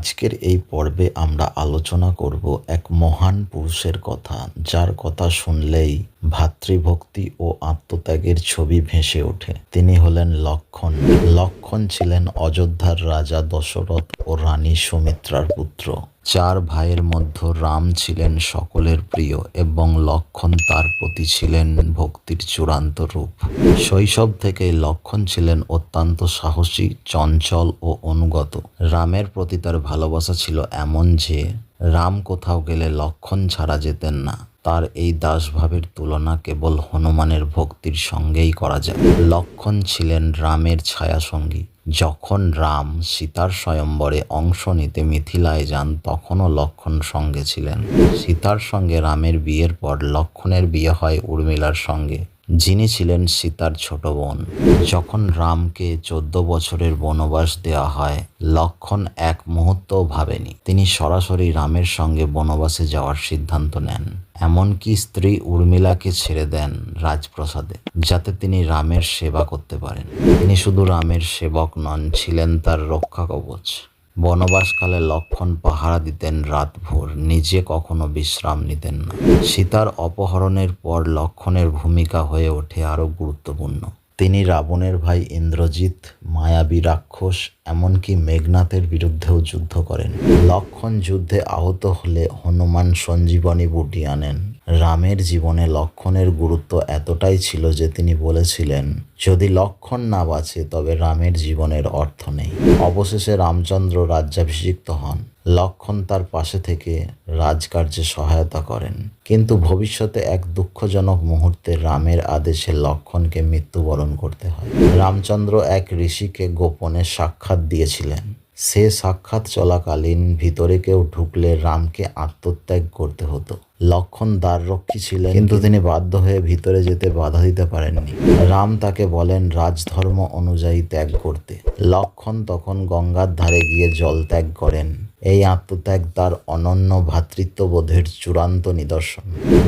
আজকের এই পর্বে আমরা আলোচনা করব এক মহান পুরুষের কথা, যার কথা শুনলেই ভাতৃভক্তি ও আত্মত্যাগের ছবি ভেসে ওঠে। তিনি হলেন লক্ষণ। লক্ষণ ছিলেন অযোধ্যার রাজা দশরথ ও রানী সুমিত্রার পুত্র। চার ভাইয়ের মধ্যে রাম ছিলেন সকলের প্রিয় এবং লক্ষণ তার প্রতি ছিলেন ভক্তির চূড়ান্ত রূপ। শৈশব থেকেই লক্ষণ ছিলেন অত্যন্ত সাহসী, চঞ্চল ও অনুগত। রামের প্রতি তার ভালোবাসা ছিল এমন যে, রাম কোথাও গেলে লক্ষণ ছাড়া যেতেন না। তার এই দাসভাবের তুলনা কেবল হনুমানের ভক্তির সঙ্গেই করা যায়। লক্ষণ ছিলেন রামের ছায়াসঙ্গী। যখন রাম সীতার স্বয়ম্বরে অংশ নিতে মিথিলায় যান, তখনও লক্ষণ সঙ্গে ছিলেন। সীতার সঙ্গে রামের বিয়ের পর লক্ষণের বিয়ে হয় উর্মিলার সঙ্গে। যিনি ছিলেন সীতার ছোট বোন। যখন রামকে চোদ্দ বছরের বনবাস দেওয়া হয়, লক্ষণ এক মুহূর্তও ভাবেনি। তিনি সরাসরি রামের সঙ্গে বনবাসে যাওয়ার সিদ্ধান্ত নেন। এমনকি স্ত্রী উর্মিলাকে ছেড়ে দেন রাজপ্রাসাদে, যাতে তিনি রামের সেবা করতে পারেন। তিনি শুধু রামের সেবক নন, ছিলেন তার রক্ষা কবচ। বনবাসকালে লক্ষণ পাহারা দিতেন রাতভর, নিজে কখনো বিশ্রাম নিতেন না। সীতার অপহরণের পর লক্ষণের ভূমিকা হয়ে ওঠে আরও গুরুত্বপূর্ণ। তিনি রাবণের ভাই ইন্দ্রজিৎ, মায়াবী রাক্ষস, এমনকি মেঘনাথের বিরুদ্ধেও যুদ্ধ করেন। লক্ষণ যুদ্ধে আহত হলে হনুমান সঞ্জীবনী বুটি আনেন। রামের জীবনে লক্ষণের গুরুত্ব এতটাই ছিল যে তিনি বলেছিলেন, যদি লক্ষণ না বাঁচে, তবে রামের জীবনের অর্থ নেই। অবশেষে রামচন্দ্র রাজ্যাভিষিক্ত হন। লক্ষণ তার পাশে থেকে রাজকার্যে সহায়তা করেন। কিন্তু ভবিষ্যতে এক দুঃখজনক মুহূর্তে রামের আদেশে লক্ষণকে মৃত্যুবরণ করতে হয়। রামচন্দ্র এক ঋষিকে গোপনে সাক্ষাৎ দিয়েছিলেন। সে সাক্ষাৎ চলাকালীন ভিতরে কেউ ঢুকলে রামকে আত্মত্যাগ করতে হতো। লক্ষণ দ্বাররক্ষী ছিলেন। কিন্তু তিনি বাধ্য হয়ে ভিতরে যেতে বাধা দিতে পারেননি। রাম তাকে বলেন, রাজধর্ম অনুযায়ী ত্যাগ করতে। লক্ষণ তখন গঙ্গার ধারে গিয়ে জল ত্যাগ করেন। এই আত্মত্যাগ তার অনন্য ভ্রাতৃত্ববোধের চূড়ান্ত নিদর্শন।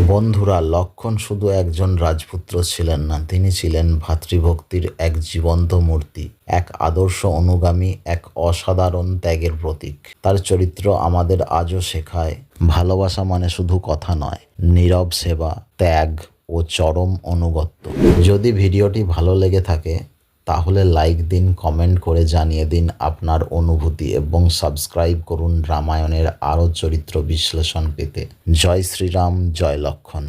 বন্ধুরা, লক্ষণ শুধু একজন রাজপুত্র ছিলেন না, তিনি ছিলেন ভাতৃভক্তির এক জীবন্ত মূর্তি, এক আদর্শ অনুগামী, এক অসাধারণ ত্যাগের প্রতীক। তার চরিত্র আমাদের আজও শেখায়। ভালোবাসা মানে শুধু কথা নয়, নীরব সেবা, ত্যাগ ও চরম অনুগত্য। যদি ভিডিওটি ভালো লেগে থাকে, তাহলে লাইক দিন, কমেন্ট করে জানিয়ে দিন আপনার অনুভূতি এবং সাবস্ক্রাইব করুন রামায়ণের আরও চরিত্র বিশ্লেষণ পেতে। জয় শ্রীরাম, জয় লক্ষণ।